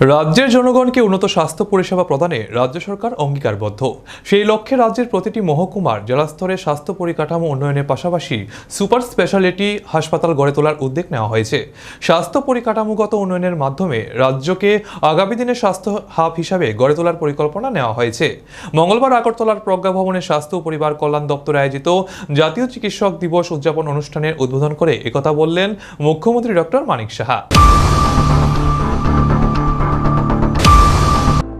রাজ্যের জনগণকে উন্নত স্বাস্থ্য পরিষেবা প্রদানে রাজ্য সরকার অঙ্গীকারবদ্ধ। সেই লক্ষ্যে রাজ্যের প্রতিটি মহকুমার, জেলাস্তরে স্বাস্থ্য পরিকাঠামো উন্নয়নের পাশাপাশি সুপার স্পেশালিটি হাসপাতাল গড়ে তোলার উদ্যোগ নেওয়া হয়েছে। স্বাস্থ্য পরিকাঠামোগত উন্নয়নের মাধ্যমে রাজ্যকে আগামী দিনে স্বাস্থ্য হাব হিসাবে গড়ে তোলার পরিকল্পনা নেওয়া হয়েছে। মঙ্গলবার আগরতলার প্রজ্ঞা ভবনে স্বাস্থ্য ও পরিবার কল্যাণ দপ্তরে আয়োজিত জাতীয় চিকিৎসক দিবস উদযাপন অনুষ্ঠানের উদ্বোধন করে একথা বললেন মুখ্যমন্ত্রী ডক্টর মানিক সাহা।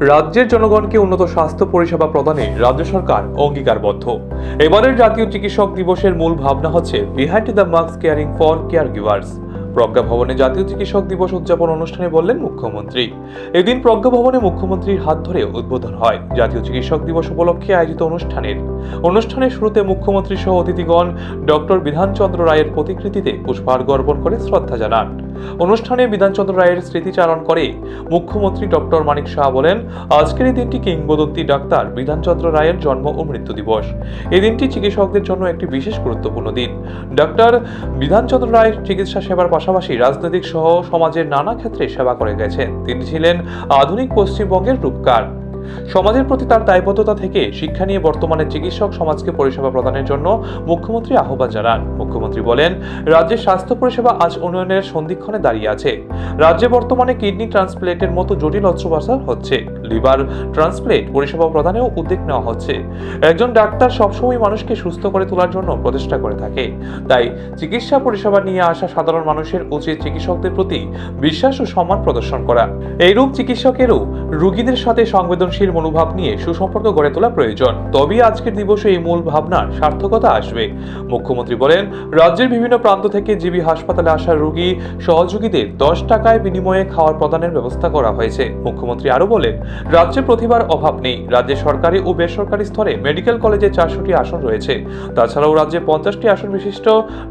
রাজ্যের জনগণকে উন্নত স্বাস্থ্য পরিষেবা প্রদানে রাজ্য সরকার অঙ্গীকারবদ্ধ। এবারের জাতীয় চিকিৎসক দিবসের মূল ভাবনা হচ্ছে behind the marks caring for caregivers প্রজ্ঞা ভবনে জাতীয় চিকিৎসক দিবস উদযাপন অনুষ্ঠানে বললেন মুখ্যমন্ত্রী। এদিন প্রজ্ঞা ভবনে মুখ্যমন্ত্রীর হাত ধরে উদ্বোধন হয় জাতীয় চিকিৎসক দিবস উপলক্ষে আয়োজিত অনুষ্ঠানের। অনুষ্ঠানের শুরুতে মুখ্যমন্ত্রী সহ অতিথিগণ ডক্টর বিধানচন্দ্র রায়ের প্রতিকৃতিতে পুষ্পার্ঘ অর্পণ করে শ্রদ্ধা জানান। অনুষ্ঠানে বিধানচন্দ্র রায়ের স্মৃতিচারণ করে মুখ্যমন্ত্রী ডক্টর মানিক শাহ বলেন, আজকের এই দিনটি কিংবদন্তি ডাক্তার বিধানচন্দ্র রায়ের জন্ম ও মৃত্যু দিবস। এই দিনটি চিকিৎসকদের জন্য একটি বিশেষ গুরুত্বপূর্ণ দিন। ডাক্তার বিধানচন্দ্র রায় চিকিৎসা সেবার পাশাপাশি রাজনৈতিক সহ সমাজের নানা ক্ষেত্রে সেবা করে গেছেন। তিনি ছিলেন আধুনিক পশ্চিমবঙ্গের রূপকার। সমাজের প্রতি তার দায়বদ্ধতা থেকে শিক্ষা নিয়ে বর্তমানে চিকিৎসক সমাজকে পরিষেবা প্রদানের জন্য মুখ্যমন্ত্রী আহ্বান জানান। মুখ্যমন্ত্রী বলেন, রাজ্যের স্বাস্থ্য পরিষেবা আজ উন্নয়নের সন্ধিক্ষণে দাঁড়িয়ে আছে। রাজ্যে বর্তমানে কিডনি ট্রান্সপ্লেন্টের মতো জটিল অস্ত্রোপচার হচ্ছে। লিভার ট্রান্সপ্লেন্ট পরিষেবা প্রদানেও উদ্যোগ নেওয়া হচ্ছে। একজন ডাক্তার সবসময় মানুষকে সুস্থ করে তোলার জন্য প্রচেষ্টা করে থাকে। তাই চিকিৎসা পরিষেবা নিয়ে আসা সাধারণ মানুষের উচিত চিকিৎসকদের প্রতি বিশ্বাস ও সম্মান প্রদর্শন করা। এইরূপ চিকিৎসকেরও রোগীদের সাথে সংবেদনশীল মনোভাব নিয়ে সুসম্পর্ক গড়ে তোলা প্রয়োজন। তবেই আজকের দিবসে এই মূল ভাবনার সার্থকতা আসবে। মুখ্যমন্ত্রী বলেন, রাজ্যের বিভিন্ন প্রান্ত থেকে জিবি হাসপাতালে আসা রোগী সহযোগীদের দশ টাকায় বিনিময়ে খাওয়ার প্রদানের ব্যবস্থা করা হয়েছে। মুখ্যমন্ত্রী আরও বলেন, রাজ্যে প্রতিভার অভাব নেই। রাজ্যে সরকারি ও বেসরকারি স্তরে মেডিকেল কলেজে চারশোটি আসন রয়েছে। তাছাড়াও রাজ্যে পঞ্চাশটি আসন বিশিষ্ট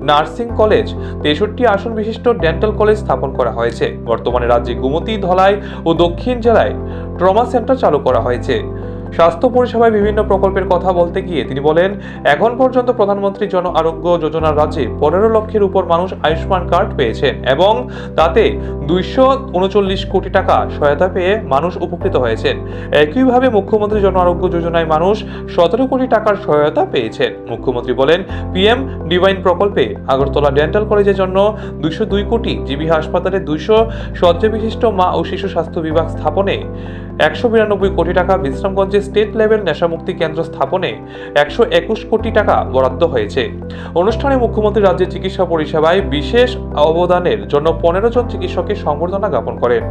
নার্সিং কলেজ, তেষট্টি আসন বিশিষ্ট ডেন্টাল কলেজ স্থাপন করা হয়েছে। বর্তমানে রাজ্যে গুমতি, ধলাই ও দক্ষিণ জেলায় ট্রমা সেন্টার চালু করা হয়েছে। স্বাস্থ্য পরিষেবায় বিভিন্ন প্রকল্পের কথা বলতে গিয়ে তিনি বলেন, এখন পর্যন্ত প্রধানমন্ত্রী জন আরোগ্য যোজনার রাজ্যে পনেরো লক্ষের উপর মানুষ আয়ুষ্মান কার্ড পেয়েছেন এবং তাতে দুইশো উনচল্লিশ কোটি টাকা সহায়তা পেয়ে মানুষ উপকৃত হয়েছেন একইভাবে মুখ্যমন্ত্রী জন আরোগ্য যোজনায় মানুষ সতেরো কোটি টাকার সহায়তা পেয়েছেন মুখ্যমন্ত্রী বলেন, পিএম ডিভাইন প্রকল্পে আগরতলা ডেন্টাল কলেজের জন্য দুইশো দুই কোটি জিবি হাসপাতালে দুইশো শয্যা বিশিষ্ট মা ও শিশু স্বাস্থ্য বিভাগ স্থাপনে একশো বিরানব্বই কোটি টাকা বিশ্রামগঞ্জে স্টেট লেভেল নেশামুক্তি কেন্দ্র স্থাপনে একশো একুশ কোটি টাকা বরাদ্দ হয়েছে। অনুষ্ঠানে মুখ্যমন্ত্রী রাজ্যের চিকিৎসা পরিষেবায় বিশেষ অবদানের জন্য পনেরো জন চিকিৎসকের সংবর্ধনা জ্ঞাপন করেন।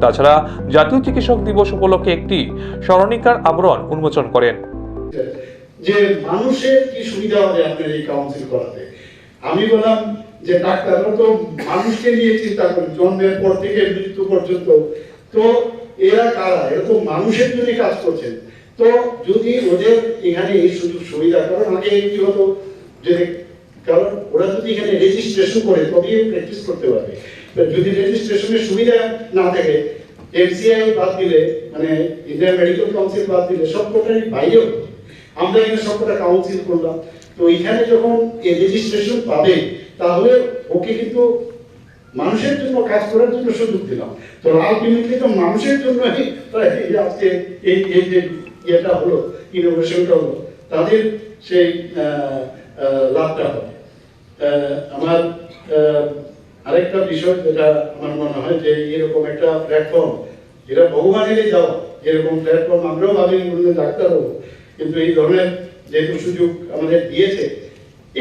তাছাড়া জাতীয় চিকিৎসক দিবস উপলক্ষে একটি স্মরণিকার আবরণ উন্মোচন করেন। যে মানুষের কি সুবিধা হবে আপনার এই কাউন্সিল করাতে? আমি বললাম যে ডাক্তাররা তো মানুষকে নিয়ে চিন্তা করেন জন্মের পর থেকে মৃত্যু পর্যন্ত। তো এরা কারা? এরকম মানুষের জন্য কাজ করছেন, তো যদি ওদের এখানে এই সুযোগ সুবিধা, কারণ আগে কি হতো যে, কারণ ওরা যদি এখানে রেজিস্ট্রেশন করে, তবেই প্র্যাকটিস করতে পারবে। যদি রেজিস্ট্রেশনের সুবিধা না থাকে এমসিআই বাদ দিলে মানে ইন্ডিয়ান মেডিকেল কাউন্সিল বাদ দিলে সব কটারই বাইরেও আমরা এখানে সবকটা কাউন্সিল করলাম। তো এখানে যখন রেজিস্ট্রেশন পাবে, তাহলে ওকে কিন্তু মানুষের জন্য কাজ করার জন্য সুযোগ দিলাম। তো লাল আলটিমেটলি তো মানুষের জন্য এই আজকে এই এই যে ইয়েটা হলো ইনোভেশনটা হলো, তাদের সেই লাভটা হবে। আমার আরেকটা বিষয় যেটা আমার মনে হয় যে এরকম একটা প্ল্যাটফর্ম যেটা বহুমানেরই যাও এরকম প্ল্যাটফর্ম আমরাও ভাবি ডাক্তার হব। কিন্তু এই ধরনের যেহেতু সুযোগ আমাদের দিয়েছে,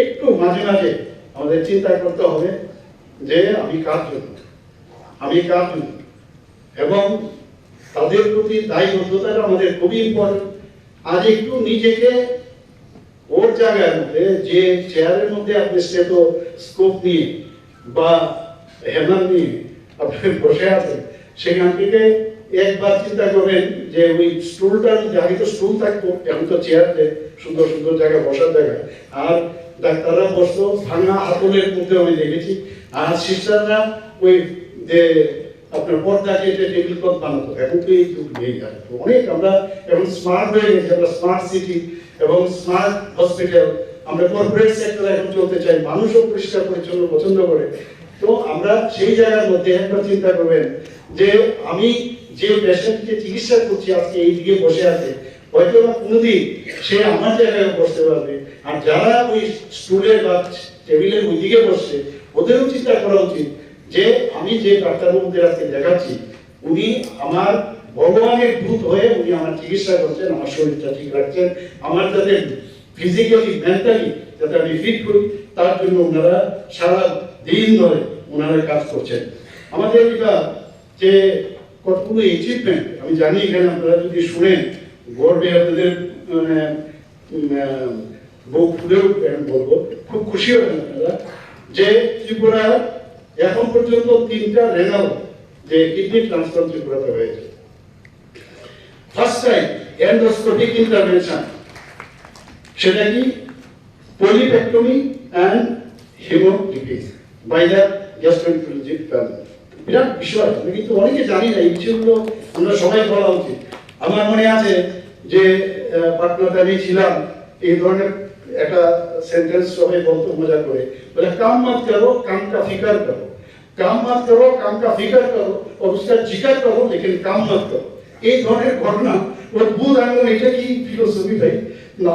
একটু মাঝে মাঝে আমাদের চিন্তা করতে হবে। যে আমি কার জন্য আমি কার জন্য এবং তাদের প্রতি দায়বদ্ধতাটা আমাদের খুবই ইম্পর্টেন্ট আজ একটু নিজেকে ওর জায়গার মধ্যে, যে চেয়ারের মধ্যে আপনি তো স্কোপ নিয়ে বা হেমান নিয়ে আপনি বসে আছেন, সেখান থেকে একবার চিন্তা করবেন যে ওই স্টুলটা আগে তো স্টুল থাকতো এখন তো চেয়ার চেয়ারতে সুন্দর সুন্দর জায়গায় বসার জায়গা। আর ডাক্তাররা বসতো ভাঙা হাতলের মধ্যে আমি দেখেছি। আর সিস্টাররা ওই যে আপনার পর্দা কেটে টেবিল ক্লথ বানাতো, এখন তো এই যুগ নেই অনেক আমরা এখন স্মার্ট হয়ে গেছি, আমরা স্মার্ট সিটি এবং স্মার্ট হসপিটাল আমরা কর্পোরেট সেক্টরে এখন চলতে চাই, মানুষও পরিষ্কার পরিচ্ছন্ন পছন্দ করে। তো আমরা সেই জায়গার মধ্যে একবার চিন্তা করবেন যে আমি যে পেশেন্টকে চিকিৎসা করছি আজকে এই দিকে বসে আছে, হয়তো বা কোনোদিন সে আমার জায়গায় বসতে পারবে। আর যারা ওই স্টুলের বা টেবিলের ওই দিকে বসছে, ওদেরও চিন্তা করা উচিত যে আমি যে ডাক্তারবাবুদের আজকে দেখাচ্ছি, উনি আমার ভগবানের দূত হয়ে উনি আমার চিকিৎসা করছেন, আমার শরীরটা ঠিক রাখছেন, আমার যাতে ফিজিক্যালি মেন্টালি যাতে আমি ফিট করি, তার জন্য ওনারা সারা দিন ধরে ওনারা কাজ করছেন। আমাদের এটা যে কতগুলো অ্যাচিভমেন্ট আমি জানি এখানে আপনারা যদি শুনেন, গর্বে আপনাদের মানে বুক ফুলে উঠবে আমি বলব, খুব খুশি হবেন আপনারা যে ত্রিপুরা এখন পর্যন্ত তিনটা রেনাল যে কিডনি ট্রান্সপ্লান্ট ত্রিপুরাতে হয়েছে। ফার্স্ট টাইম এন্ডোস্কোপিক ইন্টারভেনশন সেটা কি? পলিপেক্টমি অ্যান্ড হেমোলিপিস বাই দ্য গ্যাস্ট্রোএন্টারোলজি ডিপার্টমেন্ট বিরাট বিষয় আমি কিন্তু অনেকে জানি না এই বিষয়গুলো আমরা সবাই বলা উচিত আমার মনে আছে যে আহ, পাটনাতে আমি ছিলাম এই ধরনের একটা সেন্টেন্স সবাই বলতো মজা করে বলে কাম মত করো কাম কা ফিকার করো কাম মত করো কাম কা ফিকার করো और उसका जिक्र करो लेकिन काम मत करो এই ধরনের ঘটনা ভুল আঙুল এটা কি ফিলোসফি ভাই?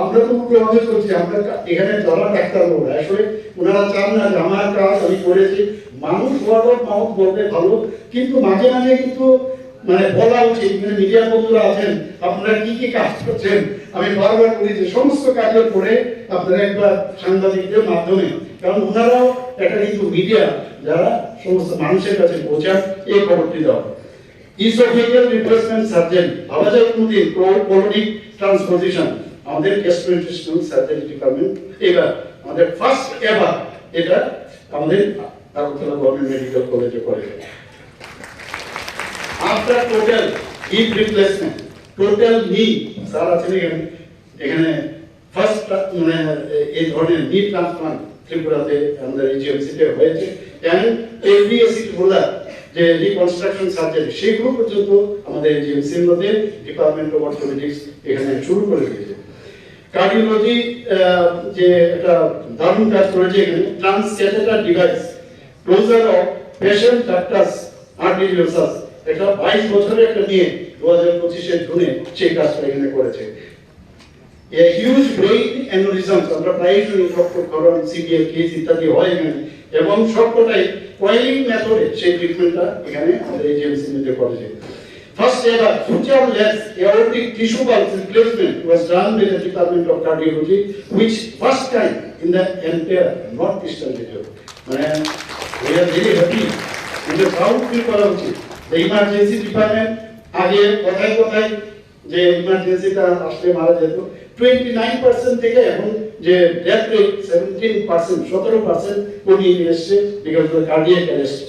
আমরা তো করছি, আমরা এখানে আসলে ওনারা চান না যে আমার কাজ আমি করেছি। মানুষ বলতে ভালো, কিন্তু মাঝে মাঝে কিন্তু মানে বলা উচিত মানে মিডিয়া বন্ধুরা আছেন, আপনারা কি কি কাজ করছেন? আমি বারবার বলি যে সমস্ত কাজের পরে আপনারা একবার সাংবাদিকদের মাধ্যমে, কারণ ওনারাও একটা কিন্তু মিডিয়া যারা সমস্ত মানুষের কাছে পৌঁছান এই খবরটি দেওয়া। ইসোফেজিয়াল রিপ্লেসমেন্ট সার্জারি কোনদিন কোলোনিক ট্রান্সপোজিশন আমাদের গ্যাস্ট্রোইন্টেস্টিনাল সার্জারি ডিপার্টমেন্ট এবার আমাদের ফার্স্ট এভার এটা আমাদের আগরতলা গভর্নমেন্ট মেডিকেল কলেজে করে after total hip replacement total knee sir আছেন এখানে এখানে ফার্স্ট মানে এই ধরনের নি ট্রান্সপ্লান্ট ত্রিপুরাতে আমাদের ইজিএমসিতে হয়েছে। এন্ড এভিএসি বলা যে রিকনস্ট্রাকশন সার্জারি সেগুলো পর্যন্ত আমাদের ইজিএমসির মধ্যে ডিপার্টমেন্ট অফ অর্থোপেডিক্স এখানে শুরু করে দিয়েছে। কার্ডিওলজি যে একটা দারুণ কাজ করেছে এখানে trans catheter device closure of patient ductus arteriosus এটা বাইশ বছরের একটা নিয়ে দু হাজার পঁচিশের জুনে সেই কাজটা এখানে করেছে। এ হিউজ ব্রেইন অ্যানোরিজমস আমরা প্রায়ই শুনি রক্তক্ষরণ সিবিএল কেস ইত্যাদি হয় এখানে। এবং সবকটাই কোয়িং মেথডে সেই ট্রিটমেন্টটা এখানে আমাদের এই জেমসি মেডিকেল ফার্স্ট এবার sutureless aortic tissue pulse replacement was done by the department of cardiology which first time in the entire north eastern region মানে উই আর ভেরি হ্যাপি এটা প্রাউড ফিল করা উচিত। এই ইমার্জেন্সি ডিপার্টমেন্ট আগে কোথায় কোথায় যে ইমার্জেন্সিটা আসলে মারা যেত টোয়েন্টি নাইন পার্সেন্ট থেকে এখন যে ডেথ রেট সেভেন্টিন পার্সেন্ট সতেরো পার্সেন্ট কমিয়ে নিয়ে এসছে because of cardiac arrest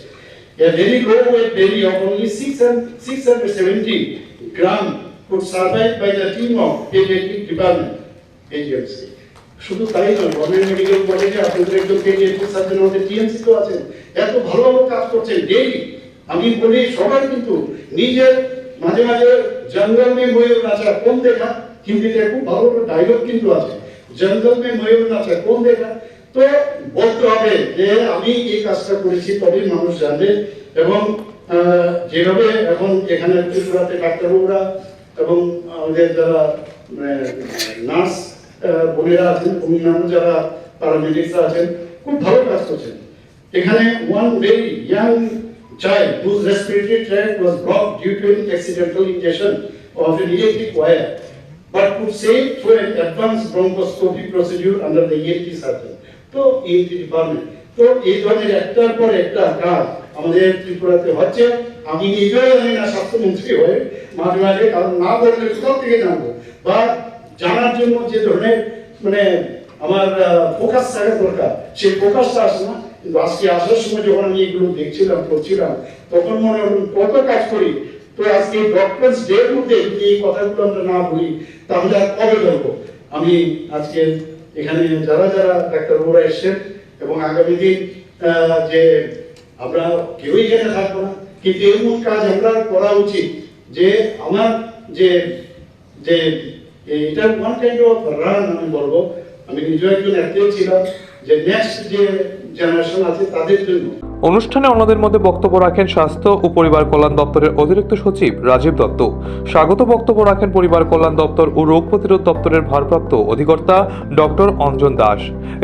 A very low weight baby of only 600 670 gram could survive by the team of pediatric department, AGMC. শুধু তাই নয় গভর্নমেন্ট মেডিকেল কলেজে আপনাদের একজন পেডিয়াট্রিক সার্জন আমাদের টিএমসি তো আছেন এত ভালো ভালো কাজ করছেন ডেইলি আমি বলি সবাই কিন্তু নিজের মাঝে মাঝে জঙ্গল মে ময়ূর নাচা কোন দেখা হিন্দিতে খুব ভালো ডায়লগ কিন্তু আছে। জঙ্গল মে ময়ূর নাচা কোন দেখা? তো বলতে হবে যে আমি এই কাজটা করেছি, তবেই মানুষ জানবে। এবং যেভাবে এখন এখানে ত্রিপুরাতে ডাক্তারবাবুরা এবং আমাদের যারা নার্স বোনেরা আছেন, অন্যান্য যারা প্যারামেডিক্স আছেন, খুব ভালো কাজ করছেন। এখানে one very young child whose respiratory tract was blocked due to an accidental injection of an but could save through an advanced bronchoscopy procedure under the ENT surgeon. তো ENT ডিপার্টমেন্ট তো এই ধরনের একটার পর একটা কাজ আমাদের ত্রিপুরাতে হচ্ছে। আমি নিজেও জানি না, স্বাস্থ্যমন্ত্রী হয়ে মাঝে মাঝে কারণ না বললে কোথাও থেকে জানব? বা জানার জন্য যে ধরনের মানে আমার ফোকাস থাকা দরকার, সেই ফোকাসটা আসে না। কিন্তু আজকে আসার সময় যখন আমি এগুলো দেখছিলাম, করছিলাম, তখন মনে হলো কত কাজ করি। তো আজকে ডক্টরস ডে মধ্যে যদি এই কথাগুলো আমরা না বলি তাহলে আর কবে বলব? আমি আজকে এখানে যারা যারা ডাক্তারবাবুরা এসছেন এবং আগামী দিন যে আমরা কেউই এখানে থাকব না, কিন্তু এমন কাজ আমরা করা উচিত যে আমার যে যে এটা ওয়ান কাইন্ড অফ রান আমি বলব। আমি নিজেও একজন অ্যাথলেট ছিলাম, যে নেক্সট যে জেনারেশন আছে তাদের জন্য। অনুষ্ঠানে অন্যদের মধ্যে বক্তব্য রাখেন স্বাস্থ্য ও পরিবার কল্যাণ দপ্তরের অতিরিক্ত সচিব রাজীব দত্ত। স্বাগত বক্তব্য রাখেন পরিবার কল্যাণ দপ্তর ও রোগ প্রতিরোধ দপ্তরের ভারপ্রাপ্ত অধিকর্তা ডক্টর অঞ্জন দাস।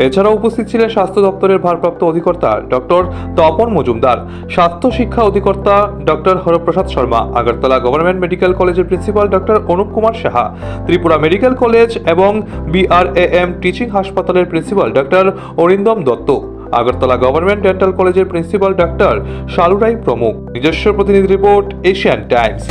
এছাড়াও উপস্থিত ছিলেন স্বাস্থ্য দপ্তরের ভারপ্রাপ্ত অধিকর্তা ডক্টর তপন মজুমদার, স্বাস্থ্য শিক্ষা অধিকর্তা doctor Haraprasad Sharma, Agartala government medical কলেজের principal doctor Anup Kumar Saha, Tripura medical college এবং বিআরএএম টিচিং হাসপাতালের principal doctor Arindam Dutta. Agartala government dental কলেজের প্রিন্সিপাল ডাক্তার সালুরাই প্রমুখ। নিজস্ব প্রতিনিধি রিপোর্ট এশিয়ান টাইমস।